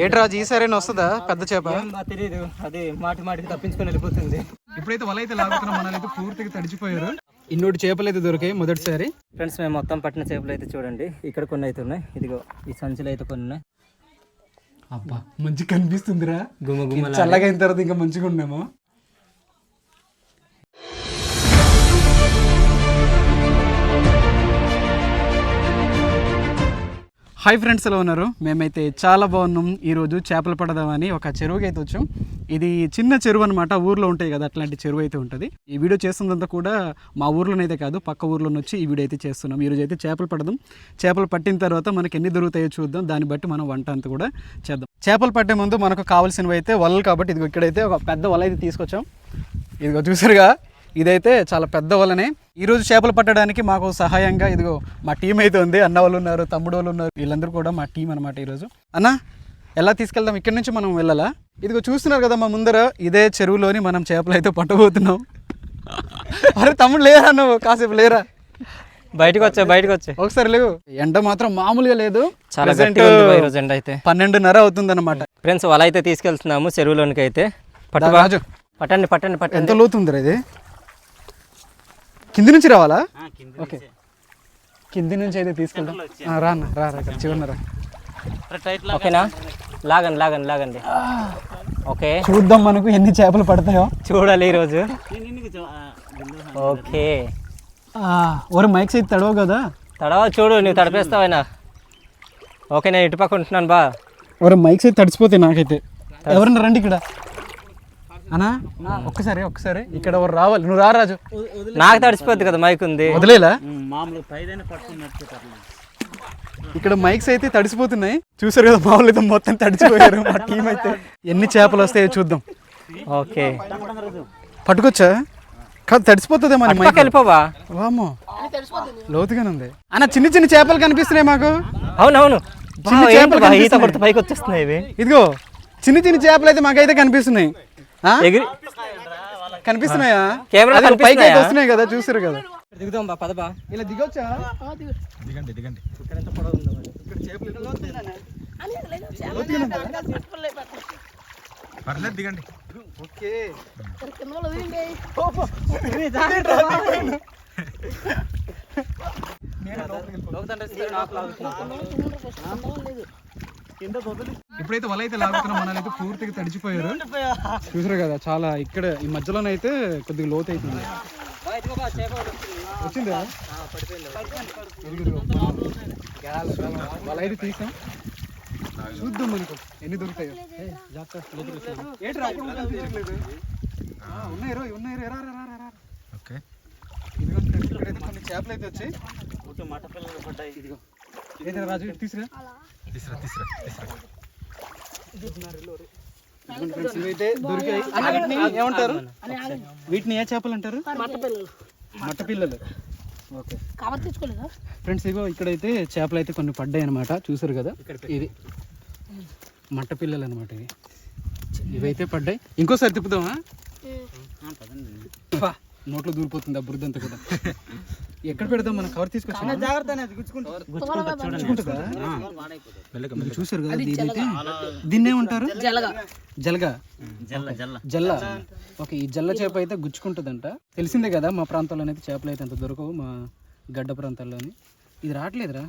ఏటి రాజు ఈసారైనా వస్తుందా? పెద్ద చేప? తెలియదు అది మాటి మాటికి తప్పించుకొని వెళ్ళిపోతుంది. ఇప్పుడైతే వల అయితే లాగుతున్నాం మనల్ని అయితే పూర్తిగా తడిచిపోయారు. ఇన్నోటి చేపలు అయితే దొరికాయి మొదటిసారి. ఫ్రెండ్స్ మేము మొత్తం పట్టిన చేపలు అయితే చూడండి. ఇక్కడ కొన్ని అయితే ఉన్నాయి. ఇదిగో ఈ సంచులు అయితే కొన్ని ఉన్నాయి. అబ్బా మంచి కనిపిస్తుందిరా. గుమ్మ గుమ్మ చల్లగా అయిన తర్వాత ఇంకా మంచిగా ఉన్నాము హాయ్ ఫ్రెండ్స్ ఎలా ఉన్నారు? మేమైతే చాలా బాగున్నాం. ఈరోజు చేపలు పడదామని ఒక చెరువుకి అయితే వచ్చాం. ఇది చిన్న చెరువు అనమాట ఊర్లో ఉంటాయి కదా అట్లాంటి చెరువు అయితే ఉంటుంది. ఈ వీడియో చేస్తుందంతా కూడా మా ఊర్లోనైతే కాదు పక్క ఊర్లో వచ్చి ఈ వీడియో అయితే చేస్తున్నాం. ఈరోజు అయితే చేపలు పడదాం. చేపలు పట్టిన తర్వాత మనకి ఎన్ని దొరుకుతాయో చూద్దాం. దాన్ని బట్టి మనం వంట అంతా కూడా చేద్దాం. చేపలు పట్టే ముందు మనకు కావాల్సినవి అయితే వలలు కాబట్టి ఇదిగో ఇక్కడైతే ఒక పెద్ద వల అయితే తీసుకొచ్చాం. ఇదిగో చూసారుగా ఇదైతే చాలా పెద్ద వలనే ఈరోజు చేపలు పట్టడానికి మాకు సహాయంగా ఇదిగో మా టీం అయితే ఉంది. అన్న వాళ్ళు ఉన్నారు తమ్ముడు వాళ్ళు ఉన్నారు. వీళ్ళందరూ కూడా మా టీం అనమాట ఈరోజు. అన్న ఎలా తీసుకెళ్దాం? ఇక్కడి నుంచి మనం వెళ్ళాలా? ఇదిగో చూస్తున్నారు కదా మా ముందర ఇదే చెరువులోని మనం చేపలు అయితే పట్టబోతున్నాం. అరే తమ్ముడు లేరా నువ్వు? కాసేపు లేరా? బయటకు వచ్చా బయటకు వచ్చా. ఒకసారి లేవు. ఎండ మాత్రం మామూలుగా లేదు. చాలా ఈరోజు ఎండ అయితే. పన్నెండున్నర అవుతుంది అనమాట ఫ్రెండ్స్ అయితే తీసుకెళ్తున్నాము చెరువులోనికి అయితే. పట్టండి పట్టండి పట్టండి. ఎంత లోతుందిరా ఇది? కింది నుంచి రావాలా? ఓకే. కింది నుంచి అయితే తీసుకెళ్తాం ఆ, రా అన్న రా రా. ఇక్కడ చివరిన రా ఓకేనా? లాగండి లాగండి లాగండి. ఓకే. చూద్దాం మనకు ఎన్ని చేపలు పడతాయో. చూడాలి ఈరోజు. ఓకే. ఒరే మైక్స్ అయితే తడవు కదా? తడవ చూడు నువ్వు తడిపేస్తావైనా ఓకే నేను ఇటుపక్క ఉంటున్నాను బా. ఒరే మైక్స్ అయితే తడిచిపోతాయి నాకైతే. ఎవరన్నా రండి ఇక్కడ. అన్నా? ఒక్కసారి ఒక్కసారి. ఇక్కడ ఎవరు రావాలి? నువ్వు రా రాజు. నాకు తడిచిపోద్ది కదా మైక్ ఉంది. వదిలేలా? ఇక్కడ మైక్స్ అయితే తడిసిపోతున్నాయి. చూసారు కదా మా వాళ్ళు అయితే మొత్తం తడిచిపోయారు మా టీం అయితే. ఎన్ని చేపలు వస్తాయో చూద్దాం. ఓకే. పట్టుకొచ్చా? కాదు తడిసిపోతుందే మన పక్క వెళ్ళిపోవా? వామో లోతుగానే ఉంది. అన్న చిన్న చిన్న చేపలు కనిపిస్తున్నాయి మాకు. అవునవును. చిన్న చేపలు ఈత. కొడితే పైకి వచ్చేస్తున్నాయి ఇవి. ఇదిగో చిన్న చిన్న చేపలు అయితే మాకైతే కనిపిస్తున్నాయి? ఎగిరి కనిపిస్తున్నాయా కెమెరా పైకి? వస్తున్నాయి కదా చూసారు కదా దిగుదాం బా పదబా ఇలా దిగొచ్చా ఇక్కడ ఎంత పొడవు ఉందో మరి. ఓకే ఇప్పుడైతే వల అయితే లాగుతున్నాం మనల్ని అయితే పూర్తిగా తడిచిపోయారు. చూసారు కదా చాలా ఇక్కడ ఈ మధ్యలోనైతే కొద్దిగా లోతు అవుతుంది వచ్చిందా? వల అయితే తీసాం. చూద్దాం మనకు ఎన్ని దొరుకుతాయో. ఉన్నాయి ఉన్నాయి రా, ఇక్కడైతే కొన్ని చేపలు అయితే వచ్చాయి. ఇదిగో. ఏదైనా రాజు ఇటు తీసురా ఇదిగోండి ఫ్రెండ్స్, ఇవైతే దొరికాయి అన్న, వీటిని ఏమంటారు? వీటిని ఏ చేపలు అంటారు? మట్ట పిల్లలు ఓకే. ఫ్రెండ్స్ ఇగో ఇక్కడైతే చేపలు అయితే కొన్ని పడ్డాయి అనమాట చూసారు కదా? ఇది మట్ట పిల్లలు అనమాట ఇవి. ఇవైతే పడ్డాయి. ఇంకోసారి తిప్పుదామా? నోట్లో దూరిపోతుంది ఆ బురదంతా కూడా. ఎక్కడ పెడదాం మనం కవర్ తీసుకొచ్చి చూసారు కదా దీనైతే దీన్ని ఏమంటారు? జలగ. జల్ల ఓకే. ఈ జల్ల చేప అయితే గుచ్చుకుంటుందంట. తెలిసిందే కదా మా ప్రాంతంలో అయితే చేపలు అయితే అంత దొరకవు మా గడ్డ ప్రాంతాల్లోని ఇది రావట్లేదురా?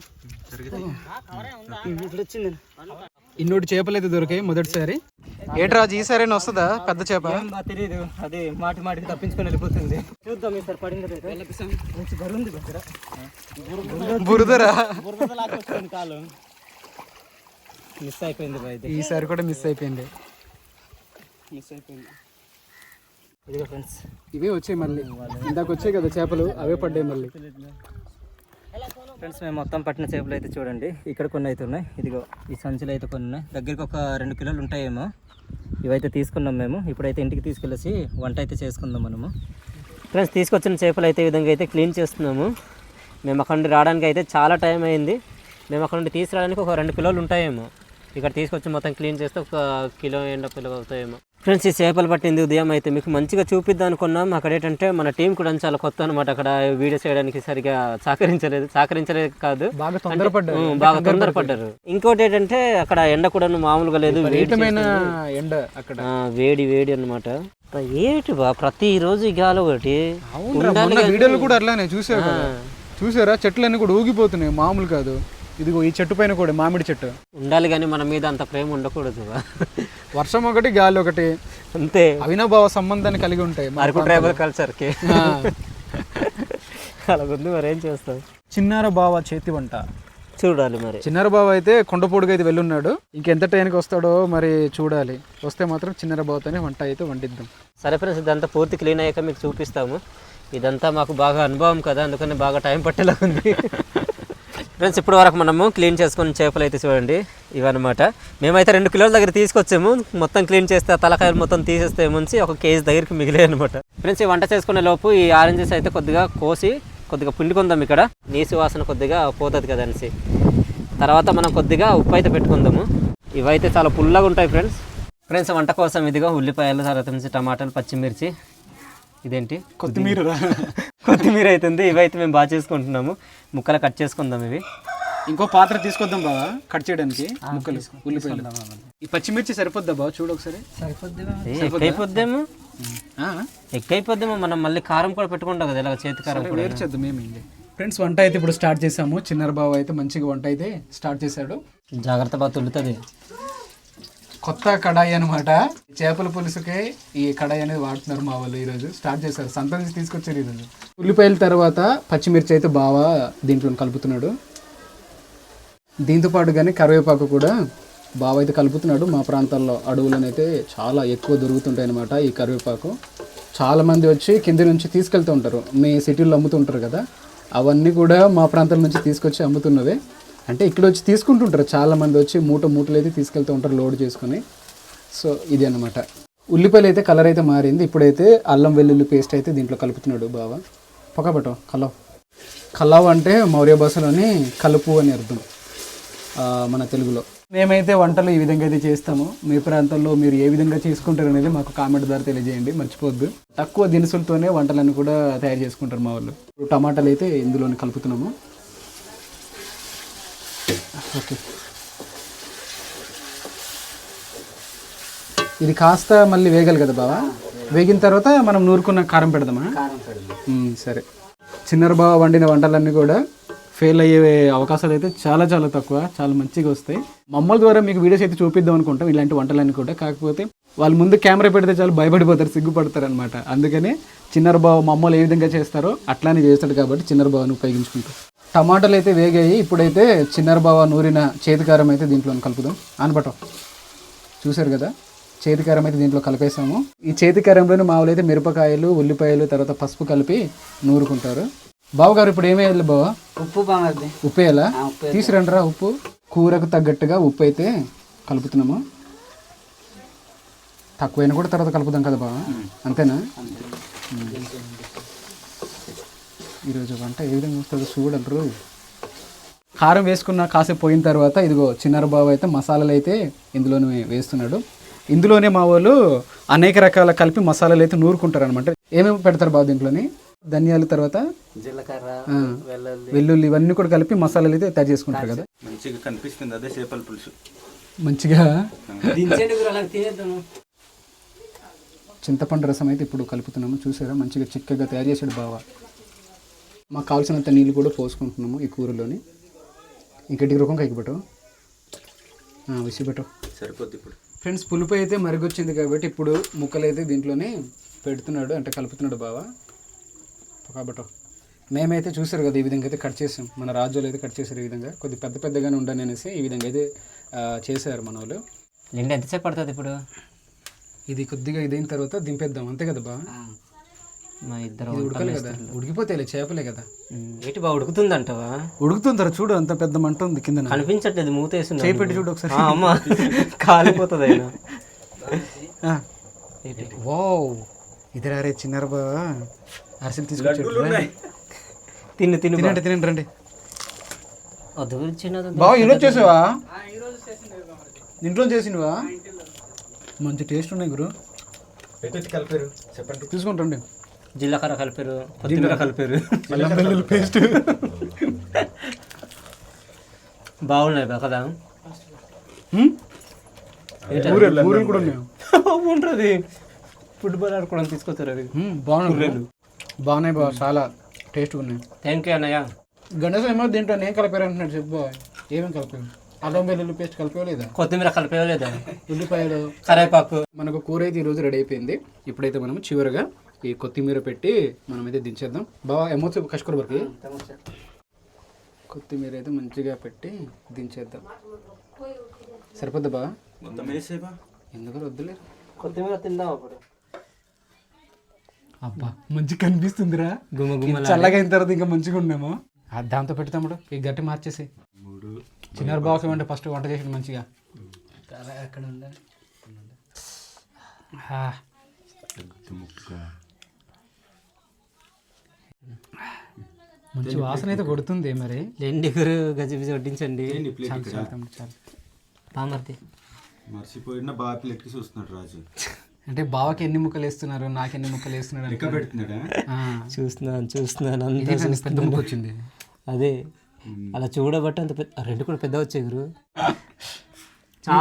ఇన్నోటి చేపలు అయితే దొరికాయి మొదటిసారి. ఏటి రాజు ఈసారైనా వస్తుందా? పెద్ద చేప? తెలియదు అది మాటి మాటికి తప్పించుకొని వెళ్ళిపోతుంది. చూద్దాం ఈసారి పడింది మంచి దగ్గర బురదరా. కాలు. మిస్ అయిపోయింది ఈసారి కూడా మిస్ అయిపోయింది. మిస్ అయిపోయింది. ఇదిగో ఫ్రెండ్స్ ఇవే వచ్చాయి మళ్ళీ. ఇందాక వచ్చాయి కదా చేపలు అవే పడ్డాయి మళ్ళీ. ఫ్రెండ్స్ మేము మొత్తం పట్టిన చేపలు అయితే చూడండి. ఇక్కడ కొన్ని అయితే ఉన్నాయి. ఇదిగో ఈ సంచులు అయితే కొన్ని ఉన్నాయి. దగ్గరికి ఒక రెండు కిలోలు ఉంటాయేమో. ఇవైతే తీసుకున్నాం మేము. ఇప్పుడైతే ఇంటికి తీసుకెళ్ళేసి వంట అయితే చేసుకుందాం మనము. ఫ్రెండ్స్ తీసుకొచ్చిన చేపలు అయితే ఈ విధంగా అయితే క్లీన్ చేస్తున్నాము. మేము అక్కడ నుండి రావడానికి అయితే చాలా టైం అయింది. మేము అక్కడ నుండి తీసుకురావడానికి ఒక రెండు కిలోలు ఉంటాయేమో. ఇక్కడ తీసుకొచ్చి మొత్తం క్లీన్ చేస్తే ఒక కిలో ఎండ పిల్లలు అవుతాయేమో ఫ్రెండ్స్ ఈ చేపలు పట్టింది ఉదయం అయితే మీకు మంచిగా చూపిద్దాం అనుకున్నాం. అక్కడ ఏంటంటే మన టీం కూడా చాలా కొత్త అనమాట అక్కడ వీడియో చేయడానికి సరిగా సహకరించలేదు. సహకరించలేదు కాదు. బాగా తొందరపడ్డారు. ఉమ్, బాగా తొందరపడ్డారు. ఇంకోటి ఏంటంటే అక్కడ ఎండ కూడా మామూలుగా లేదు. ఎండ అక్కడ. వేడి వేడి అనమాట ఏంటి బా ప్రతి రోజు గాలి ఒకటి. వీడియోలు కూడా అట్లానే చూసారా? చెట్లన్నీ కూడా ఊగిపోతున్నాయి. మామూలు కాదు. ఇదిగో ఈ చెట్టు పైన కూడా మామిడి చెట్టు. ఉండాలి కానీ మన మీద అంత ప్రేమ ఉండకూడదు. వర్షం ఒకటి గాలి ఒకటి అంతే. అవినాభావ సంబంధాన్ని కలిగి ఉంటాయి అరకు ట్రైబల్ కల్చర్కి ఆ. అలా ఉంది మరి ఏం చేస్తాం చిన్నార బావ చేతి వంట. చూడాలి మరి. చిన్నార బావ అయితే కొండపోడుగా అయితే వెళ్ళున్నాడు. ఇంకెంత టైంకి వస్తాడో మరి చూడాలి. వస్తే మాత్రం చిన్నార బావతోనే వంట అయితే వండిద్దాం. సరే ఫ్రెండ్స్ ఇదంతా పూర్తి క్లీన్ అయ్యాక మీకు చూపిస్తాము. ఇదంతా మాకు బాగా అనుభవం కదా అందుకని బాగా టైం పట్టేలా ఉంది. ఫ్రెండ్స్ ఇప్పటి వరకు మనము క్లీన్ చేసుకున్న చేపలు అయితే చూడండి ఇవన్నమాట. మేమైతే రెండు కిలోల దగ్గర తీసుకొచ్చాము మొత్తం క్లీన్ చేస్తే తలకాయలు మొత్తం తీసేస్తే ముంచి ఒక కేజీ దగ్గరికి మిగిలే అనమాట ఫ్రెండ్స్ ఈ వంట చేసుకునే లోపు ఈ ఆరెంజెస్ అయితే కొద్దిగా కోసి కొద్దిగా పిండుకుందాం ఇక్కడ. నీసు వాసన కొద్దిగా పోతుంది కదా అనేసి. తర్వాత మనం కొద్దిగా ఉప్పు అయితే పెట్టుకుందాము. ఇవైతే చాలా పుల్లగా ఉంటాయి ఫ్రెండ్స్. ఫ్రెండ్స్ వంట కోసం ఇదిగో ఉల్లిపాయలు తర్వాత నుంచి టమాటాలు పచ్చిమిర్చి ఇదేంటి? కొత్తిమీర. కొత్తిమీర అవుతుంది ఇవైతే మేము బాగా చేసుకుంటున్నాము. ముక్కలు కట్ చేసుకుందాం ఇవి. ఇంకో పాత్ర తీసుకొద్దాం బావా కట్ చేయడానికి ముక్కలు ఉల్లిపాయలు. ఈ పచ్చిమిర్చి సరిపోద్దా బావ? చూడు ఒకసారి. ఎక్కువైపోద్దేమో ఆ? ఎక్కువైపోద్దేమో మనం మళ్ళీ కారం కూడా పెట్టుకుంటాం కదా ఇలా చేతి కారం కూడా. వేరు చేద్దాం ఏమైంది ఫ్రెండ్స్ వంట అయితే ఇప్పుడు స్టార్ట్ చేసాము చిన్నర బావ అయితే మంచిగా వంట అయితే స్టార్ట్ చేశాడు. జాగ్రత్త బాగా తులుతుంది కొత్త కడాయి అనమాట చేపల పులుసుకే ఈ కడాయి అనేది వాడుతున్నారు మా వాళ్ళు ఈరోజు. స్టార్ట్ చేశారు. సంత నుంచి తీసుకొచ్చారు ఈరోజు. ఉల్లిపాయల తర్వాత పచ్చిమిర్చి అయితే బాగా దీంట్లో కలుపుతున్నాడు. దీంతో పాటు కానీ కరివేపాకు కూడా బాగా అయితే కలుపుతున్నాడు. మా ప్రాంతాల్లో అడవులనైతే చాలా ఎక్కువ దొరుకుతుంటాయి అనమాట ఈ కరివేపాకు. చాలామంది వచ్చి కింద నుంచి తీసుకెళ్తూ ఉంటారు. మీ సిటీల్లో అమ్ముతుంటారు కదా. అవన్నీ కూడా మా ప్రాంతం నుంచి తీసుకొచ్చి అమ్ముతున్నవే. అంటే ఇక్కడ వచ్చి తీసుకుంటుంటారు. చాలామంది వచ్చి మూట మూటలు అయితే తీసుకెళ్తూ ఉంటారు లోడ్ చేసుకొని. సో ఇది అన్నమాట. ఉల్లిపాయలు అయితే కలర్ అయితే మారింది. ఇప్పుడైతే అల్లం వెల్లుల్లి పేస్ట్ అయితే దీంట్లో కలుపుతున్నాడు బావ. పక్కబట్టం కలవ్. కలవ్ అంటే మౌర్య భాషలోని కలుపు అని అర్థం మన తెలుగులో. మేమైతే వంటలు ఈ విధంగా అయితే చేస్తాము. మీ ప్రాంతంలో మీరు ఏ విధంగా చేసుకుంటారు అనేది మాకు కామెంట్ ద్వారా తెలియజేయండి. మర్చిపోద్దు తక్కువ దినుసులతోనే వంటలను కూడా తయారు చేసుకుంటారు మా వాళ్ళు. టమాటాలు అయితే ఇందులోనే కలుపుతున్నాము. ఓకే ఇది కాస్త మళ్ళీ వేగాలి కదా బావా? వేగిన తర్వాత మనం నూరుకున్న కారం పెడదామా? సరే. చిన్నర బావ వండిన వంటలన్నీ కూడా ఫెయిల్ అయ్యే అవకాశాలు అయితే చాలా చాలా తక్కువ. చాలా మంచిగా వస్తాయి. మమ్మల్ని ద్వారా మీకు వీడియోస్ అయితే చూపిద్దాం అనుకుంటాం ఇలాంటి వంటలన్నీ కూడా. కాకపోతే వాళ్ళు ముందు కెమెరా పెడితే చాలా భయపడిపోతారు సిగ్గుపడతారు అనమాట అందుకనే చిన్నర బావ మమ్మల్ని ఏ విధంగా చేస్తారో అట్లానే చేస్తాడు కాబట్టి చిన్నర బావను ఉపయోగించుకుంటాం. టమాటాలు అయితే వేగాయి. ఇప్పుడైతే చిన్నర బావ నూరిన చేతికారం అయితే దీంట్లో కలుపుదాం. ఆనపటం చూశారు కదా? చేతికారం అయితే దీంట్లో కలిపేసాము. ఈ చేతికారంలోనే మామూలు అయితే మిరపకాయలు ఉల్లిపాయలు తర్వాత పసుపు కలిపి నూరుకుంటారు. బావగారు ఇప్పుడు ఏమేయాలి బావ? ఉప్పు బాగుంది ఉప్పు వేయాలా తీసురండిరా ఉప్పు. కూరకు తగ్గట్టుగా ఉప్పు అయితే కలుపుతున్నాము. తక్కువైనా కూడా తర్వాత కలుపుదాం కదా బావ? అంతేనా? ఈరోజు వంట ఏ విధంగా వస్తుందో చూడరు కారం వేసుకున్న కాసేపు పోయిన తర్వాత ఇదిగో చిన్నర బావ అయితే మసాలాలు అయితే ఇందులోనే వేస్తున్నాడు. ఇందులోనే మా వాళ్ళు అనేక రకాల కలిపి మసాలాలు అయితే నూరుకుంటారు అనమాట ఏమేమి పెడతారు బావ దీంట్లోని? ధనియాల తర్వాత? జీలకర్ర వెల్లుల్లి. ఇవన్నీ కూడా కలిపి మసాలాలు అయితే తయారు చేసుకుంటారు కదా. మంచిగా కనిపిస్తుంది అదే చేపల పులుసు. మంచిగా? చింతపండు రసం అయితే ఇప్పుడు కలుపుతున్నాము. చూసారా? మంచిగా చిక్కగా తయారు చేసాడు బావ. మాకు కావాల్సినంత నీళ్ళు కూడా పోసుకుంటున్నాము ఈ కూరలోని. ఇంకటి రకం కైకిపెట్టు విసిపెట్టు సరిపోద్ది ఇప్పుడు. ఫ్రెండ్స్ పులుపు అయితే మరిగొచ్చింది కాబట్టి ఇప్పుడు ముక్కలు అయితే దీంట్లోనే పెడుతున్నాడు అంటే కలుపుతున్నాడు బావ. కాబట్టి మేమైతే చూసారు కదా ఈ విధంగా అయితే కట్ చేసాం. మన రాజ్యాలు అయితే కట్ చేశారు ఈ విధంగా. కొద్ది పెద్ద పెద్దగానే ఉండని అనేసి ఈ విధంగా అయితే చేశారు మన వాళ్ళు. ఎంతసేపు పడుతుంది ఇప్పుడు? ఇది కొద్దిగా ఇదైన తర్వాత దింపేద్దాం. అంతే కదా బా మా ఇద్దరు ఇది ఉడకాలి కదా? ఉడికిపోతే చేపలే కదా? ఏంటి బాగా ఉడుకుతుందంటవా? ఉడుకుతుంటారా చూడు అంత పెద్ద మంట ఉంది కింద కనిపించట్లేదు మూతేసి చేయి పెట్టి చూడు ఒకసారి. అమ్మ కాలిపోతుంది అయినా. వావ్. ఇద్దరు అరే చిన్నారు బా అరిసెలు తీసుకొచ్చాడు తిన్ను తిన్ను తినండి తినండి రండి. బావ ఈరోజు చేసావా? ఇంట్లో చేసినవా మంచి టేస్ట్ ఉన్నాయి గురు. చెప్పండి. తీసుకుంటండి జీలకర్ర కలిపారు కొత్తిమీర కలిపారు అల్లం వెల్లుల్లి పేస్ట్. బాగున్నాయి బా కదా? ఉంటుంది ఫుట్బాల్ ఆడుకోవడం తీసుకొచ్చారు అది. మ్మ్, బాగున్నాయి బాగున్నాయి బాగా చాలా టేస్ట్గా ఉన్నాయి. థ్యాంక్ యూ అన్నయ్య. గణేశం ఏమో దీంట్లో నేను కలిపారు అంటున్నాడు చెప్పు. ఏమేమి కలిపారు? అల్లం వెల్లుల్లి పేస్ట్ కలిపేవా లేదా కొత్తిమీర కలిపేయలేదా? ఉల్లిపాయలు. కరేపాకు. మనకు కూర అయితే ఈరోజు రెడీ అయిపోయింది. ఇప్పుడైతే మనం చివరిగా ఈ కొత్తిమీర పెట్టి మనం అయితే దించేద్దాం బాగా ఎమోచి కష్కూర వరకు కొత్తిమీర అయితే మంచిగా పెట్టి దించేద్దాం. సరిపోద్దా వేసేవా ఎందుకు వద్దులే. కొత్తిమీర తిందాం అప్పుడు. అబ్బా మంచిగా కనిపిస్తుందిరా. గుమ్మ గుమ్మ చల్లగా అయిన తర్వాత ఇంకా మంచిగా ఉన్నాము. దాంతో పెడతాముడు ఈ గట్టి మార్చేసి చిన్నారు బాక్స్ ఏమంటే ఫస్ట్ వంట చేసి మంచిగా. ఎక్కడ ఉందా ఆ, ముక్క మంచి వాసన అయితే కొడుతుంది మరి. ఎండి గురు గజిబిజి వడ్డించండి. పామర్తి మర్చిపోయిన బాగా ప్లేట్కి చూస్తున్నాడు రాజు. అంటే బావకి ఎన్ని ముక్కలు వేస్తున్నారు నాకు ఎన్ని ముక్కలు వేస్తున్నారు లెక్క పెడుతున్నాడా? ఆ, చూస్తున్నాను చూస్తున్నాను అంతా పెద్ద- ముక్క వచ్చింది? అదే అలా చూడబట్టి అంత రెండు కూడా పెద్ద వచ్చాయి గురు.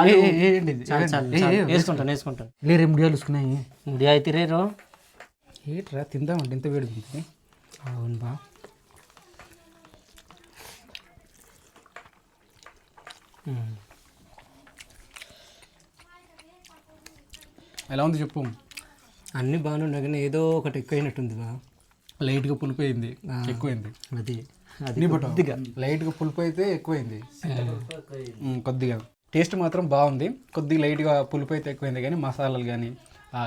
ఏంటి. వేసుకుంటాను వేసుకుంటాను. లేరు ముడియాలు వస్తున్నాయి ముడి అయితే రేరో ఏట్రా తిందామంటే ఇంత వేడి అవును బా. ఎలా ఉంది చెప్పు. అన్నీ బాగానే ఉన్నాయి కానీ ఏదో ఒకటి ఎక్కువైనట్టుంది బా లైట్గా పులిపోయింది. ఎక్కువైంది. అది అది బట్ట. లైట్గా పులుపు అయితే ఎక్కువైంది కొద్దిగా. టేస్ట్ మాత్రం బాగుంది. కొద్దిగా లైట్గా పులుపు అయితే ఎక్కువైంది కానీ మసాలాలు కానీ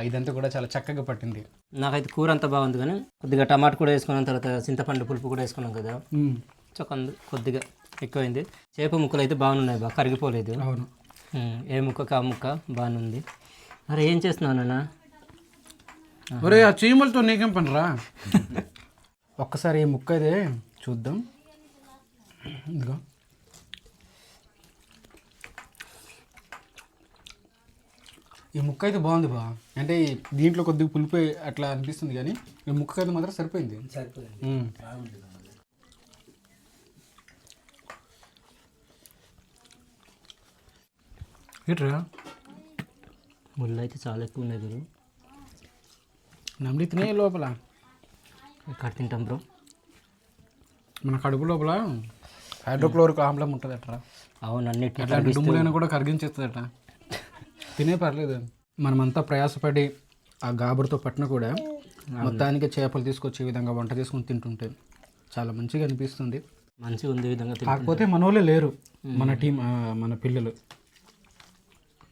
ఇదంతా కూడా చాలా చక్కగా పట్టింది. నాకైతే కూర అంతా బాగుంది కానీ కొద్దిగా టమాటా కూడా వేసుకున్నాం తర్వాత చింతపండు పులుపు కూడా వేసుకున్నాం కదా. చొక్కంది కొద్దిగా. ఎక్కువైంది. చేప ముక్కలు అయితే బాగున్నాయి బా కరిగిపోలేదు. అవును. ఏ ముక్కకు ఆ ముక్క బాగానే ఉంది అరే ఏం చేస్తున్నావు నాన్న? ఒరే ఆ చీమలతో నీకేం పనిరా? ఒక్కసారి ఈ ముక్క అయితే చూద్దాం. ఇదిగో. ఈ ముక్క అయితే బాగుంది బా. అంటే ఈ దీంట్లో కొద్దిగా పులిపి అట్లా అనిపిస్తుంది కానీ ఈ ముక్క అయితే మాత్రం సరిపోయింది. సరిపోయింది. ఏంట్రా ముళ్ళు అయితే చాలా ఎక్కువ ఉన్నాయి గురు. నమ్మి తినే లోపల. ఇక్కడ తింటాం బ్రో? మన కడుపు లోపల హైడ్రోక్లోరిక్ ఆమ్లం ఉంటుంది అట్రా అవును అన్నిటిని అట్లాంటి డుమ్ములైనా కూడా కరిగించేస్తుందట. తినే పర్లేదు. మనమంతా ప్రయాసపడి ఆ గాబురుతో పట్టిన కూడా మొత్తానికి చేపలు తీసుకొచ్చే విధంగా వంట చేసుకుని తింటుంటే చాలా మంచిగా అనిపిస్తుంది. మంచిగా ఉంది విధంగా కాకపోతే మన వాళ్ళే లేరు. మన టీం మన పిల్లలు.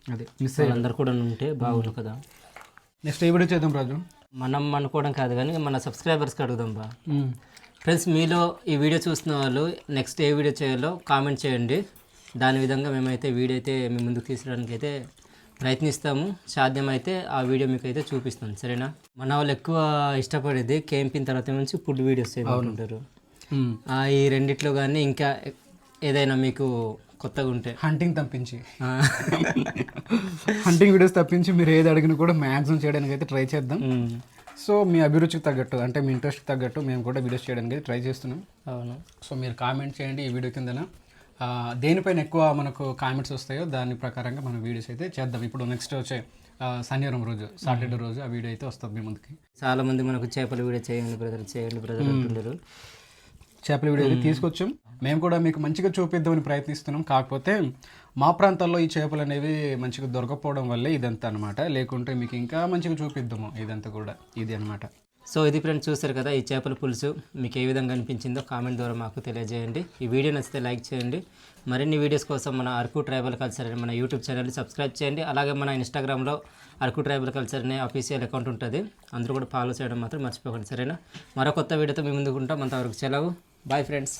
అదే. మిస్ అందరు కూడా ఉంటే బాగుండు కదా. నెక్స్ట్ ఏ వీడియో చేద్దాం రాజు? మనం అనుకోవడం కాదు కానీ మన సబ్స్క్రైబర్స్కి అడుగుదాం బా. ఫ్రెండ్స్ మీలో ఈ వీడియో చూస్తున్న వాళ్ళు నెక్స్ట్ ఏ వీడియో చేయాలో కామెంట్ చేయండి. దాని విధంగా మేమైతే వీడియో అయితే మీ ముందుకు తీసుకురావడానికి అయితే ప్రయత్నిస్తాము. సాధ్యమైతే ఆ వీడియో మీకు అయితే చూపిస్తాం సరేనా? మన వాళ్ళు ఎక్కువ ఇష్టపడేది క్యాంపింగ్ తర్వాత నుంచి ఫుడ్ వీడియోస్. ఆ, ఈ రెండిట్లో కానీ ఇంకా ఏదైనా మీకు కొత్తగా ఉంటే. హంటింగ్ తప్పించి. హంటింగ్ వీడియోస్ తప్పించి మీరు ఏది అడిగినా కూడా మ్యాక్సిమం చేయడానికి అయితే ట్రై చేద్దాం. సో మీ అభిరుచికి తగ్గట్టు అంటే మీ ఇంట్రెస్ట్కి తగ్గట్టు మేము కూడా వీడియోస్ చేయడానికి అయితే ట్రై చేస్తున్నాం. అవును. సో మీరు కామెంట్ చేయండి ఈ వీడియో కిందన. దేనిపైన ఎక్కువ మనకు కామెంట్స్ వస్తాయో దాని ప్రకారంగా మనం వీడియోస్ అయితే చేద్దాం. ఇప్పుడు నెక్స్ట్ వచ్చే శనివారం రోజు సాటర్డే రోజు ఆ వీడియో అయితే వస్తుంది మీ ముందుకి. చాలా మంది మనకు చేపల వీడియో చేయండి బ్రదర్ చేయండి బ్రదర్ అంటున్నారు చేపల వీడియో అయితే తీసుకొచ్చాం. మేము కూడా మీకు మంచిగా చూపిద్దామని ప్రయత్నిస్తున్నాం. కాకపోతే మా ప్రాంతాల్లో ఈ చేపలు అనేవి మంచిగా దొరకపోవడం వల్లే ఇదంతా అనమాట లేకుంటే మీకు ఇంకా మంచిగా చూపిద్దాము ఇదంతా కూడా. ఇది అనమాట సో ఇది ఫ్రెండ్స్ చూస్తారు కదా ఈ చేపల పులుసు మీకు ఏ విధంగా అనిపించిందో కామెంట్ ద్వారా మాకు తెలియజేయండి. ఈ వీడియో నచ్చితే లైక్ చేయండి. మరిన్ని వీడియోస్ కోసం మన అరకు ట్రైబల్ కల్చర్ అనే మన యూట్యూబ్ ఛానల్ని సబ్స్క్రైబ్ చేయండి. అలాగే మన ఇన్స్టాగ్రామ్లో అరకు ట్రైబల్ కల్చర్ అనే అఫీషియల్ అకౌంట్ ఉంటుంది. అందరూ కూడా ఫాలో చేయడం మాత్రం మర్చిపోకండి సరేనా? మరో కొత్త వీడియోతో మీ ముందుకుంటాం అంతవరకు సెలవు. Bye friends.